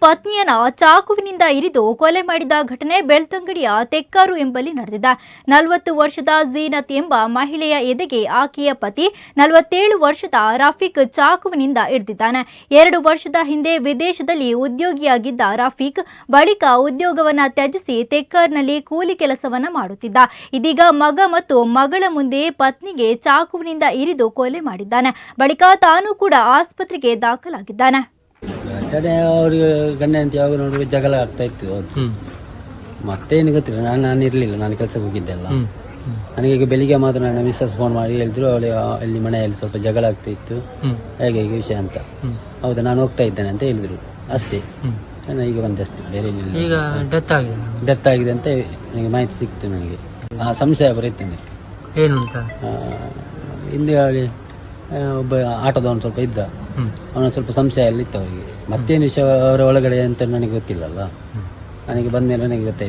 ಪತ್ನಿಯನ್ನ ಚಾಕುವಿನಿಂದ ಇರಿದು ಕೊಲೆ ಮಾಡಿದ ಘಟನೆ ಬೆಳ್ತಂಗಡಿಯ ತೆಕ್ಕಾರು ಎಂಬಲ್ಲಿ ನಡೆದಿದೆ. ನಲವತ್ತು ವರ್ಷದ ಝೀನತ್ ಎಂಬ ಮಹಿಳೆಯ ಎದೆಗೆ ಆಕೆಯ ಪತಿ ನಲವತ್ತೇಳು ವರ್ಷದ ರಫೀಕ್ ಚಾಕುವಿನಿಂದ ಇರಿದಿದ್ದಾನೆ. ಎರಡು ವರ್ಷದ ಹಿಂದೆ ವಿದೇಶದಲ್ಲಿ ಉದ್ಯೋಗಿಯಾಗಿದ್ದ ರಫೀಕ್ ಬಳಿಕ ಉದ್ಯೋಗವನ್ನ ತ್ಯಜಿಸಿ ತೆಕ್ಕಾರ್ನಲ್ಲಿ ಕೂಲಿ ಕೆಲಸವನ್ನ ಮಾಡುತ್ತಿದ್ದ. ಇದೀಗ ಮಗ ಮತ್ತು ಮಗಳ ಮುಂದೆ ಪತ್ನಿಗೆ ಚಾಕುವಿನಿಂದ ಇರಿದು ಕೊಲೆ ಮಾಡಿದ್ದಾನೆ. ಬಳಿಕ ತಾನು ಕೂಡ ಆಸ್ಪತ್ರೆಗೆ ದಾಖಲಾಗಿದ್ದಾನೆ. ಅದೇ ಅವ್ರಿಗೆ ಗಂಡ ಅಂತ ಯಾವಾಗ ನೋಡಿದ್ರೆ ಜಗಳ ಆಗ್ತಾ ಇತ್ತು ಮತ್ತೇನು ಗೊತ್ತಿಲ್ಲ ನಾನು ನಾನು ಇರಲಿಲ್ಲ ನಾನು ಕೆಲಸಕ್ಕೆ ಹೋಗಿದ್ದೆಲ್ಲ. ನನಗೆ ಈಗ ಬೆಳಿಗ್ಗೆ ಮಾತ್ರ ನನ್ನ ಮಿಸ್ಸಸ್ ಫೋನ್ ಮಾಡಿ ಹೇಳಿದ್ರು ಅವಳು ಅಲ್ಲಿ ಮನೆಯಲ್ಲಿ ಸ್ವಲ್ಪ ಜಗಳ ಆಗ್ತಾ ಇತ್ತು. ಹೇಗೆ ಹೇಗೆ ವಿಷಯ ಅಂತ. ಹೌದಾ ನಾನು ಹೋಗ್ತಾ ಇದ್ದೇನೆ ಅಂತ ಹೇಳಿದ್ರು. ಅಷ್ಟೇ. ನಾನು ಈಗ ಬಂದೆ ಅಷ್ಟೇ ಬೇರೆ ಈಗ ಡೆತ್ ಆಗಿದೆ. ಡೆತ್ ಆಗಿದೆ ಅಂತ ನನಗೆ ಮಾಹಿತಿ ಸಿಕ್ತು ನನಗೆ. ಆ ಸಂಶಯ ಬರೀತೇನೆ. ಏನು ಅಂತ? ಹಿಂದೆ ಹಾಗೆ ಆ, ಒಬ್ಬ ಆಟೋದವನು ಸ್ವಲ್ಪ ಇದ್ದ. ಅವನು ಸ್ವಲ್ಪ ಸಂಶಯ ಎಲ್ಲ ಇತ್ತು ಅವರಿಗೆ ಮತ್ತೇನು ವಿಷಯ ಅವರ ಒಳಗಡೆ ಅಂತ ನನಗೆ ಗೊತ್ತಿಲ್ಲಲ್ಲ ನನಗೆ ಬಂದ ಮೇಲೆ ನನಗೆ ಗೊತ್ತಾಯ್ತು.